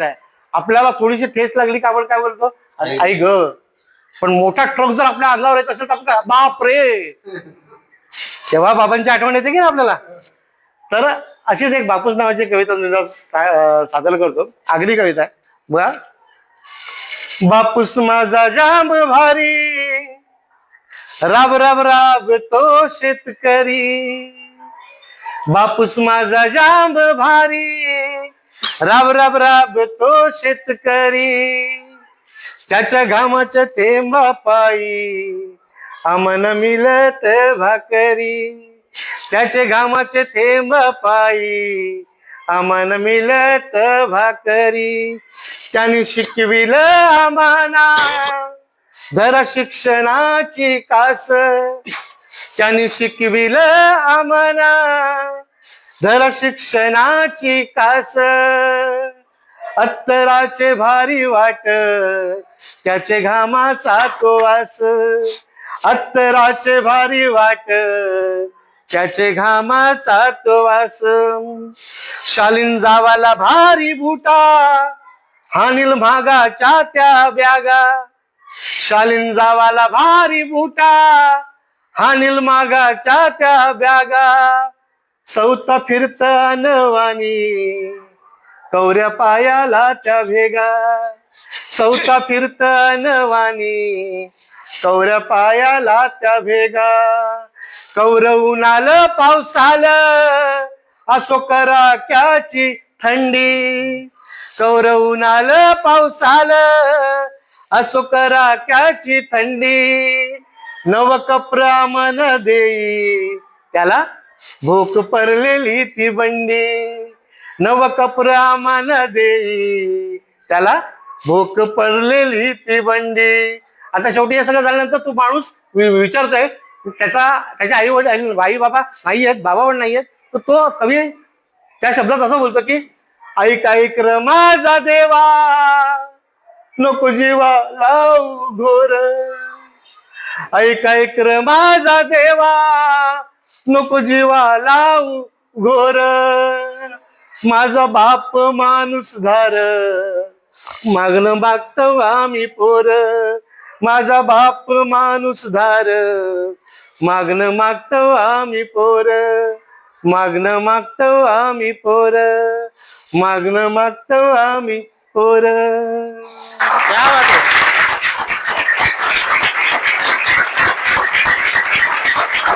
आहे आपल्याला थोडीशी ठेस लागली का आपण काय बोलतो? अरे आई ग पण मोठा ट्रक जर आपल्या अंगावर येत असेल तर आपण काय, बाप रे! तेव्हा बाबांची आठवण येते की ना आपल्याला? तर अशीच एक बापूस नावाची कविता मी सा- अं, सादर करतो. अगदी कविता आहे. बघा. बापूस माझा जांब भारी राब राब राब तो शेतकरी. बापूस माझा जांब भारी राब राब राब तो शेतकरी. त्याच्या घामाच्या थेंबा पायी अमन मिलत भाकरी. त्याचे घामाचे थेंब पायी अमन मिलत भाकरी. त्यांनी शिकविलं आम्हाला धरा शिक्षणाची कास. त्यांनी शिकविलं आम्हाला धर शिक्षणाची कास. अत्तराचे भारी वाट त्याचे घामाचा तो वास अत्तराचे भारी वाट त्याचे घामाचा तो वास शालीन जावाला भारी बुटा हानिल मागाच्या त्या ब्यागा. शालीन जावाला भारी बुटा हानिल मागाच्या त्या ब्यागा. सौता फिरता नवानी. कवऱ्या पायाला त्या भेगा. सौता फिरता नवानी. कवऱ्या पायाला त्या भेगा. कौरवून आलं पाऊस आलं असो करा क्याची थंडी. कौरवून आलं पाऊस आलं असो करा क्याची थंडी. नव कप्रामन देई. त्याला भूक परलेली ती बंडी नव कप्रामन देई त्याला भूक पडलेली ती बंडी. आता शेवटी हे सगळं झाल्यानंतर तू माणूस वि- विचारतोय त्याचा त्याचे आई वडील आई बाबा नाही आहेत बाबा पण नाही आहेत. तर तो कवी त्या शब्दात असं बोलतो की ऐक ऐक र माझा देवा नको जीवा लाव घोर ऐक ऐक र माझा देवा नको जीवाला घोर माझा बाप माणूस धार. मागणं मागतो आम्ही पोर. माझा बाप माणूस धार. मागणं मागतो आम्ही पोर. मागणं मागतो आम्ही पोर. मागणं मागतो आम्ही पोर. क्या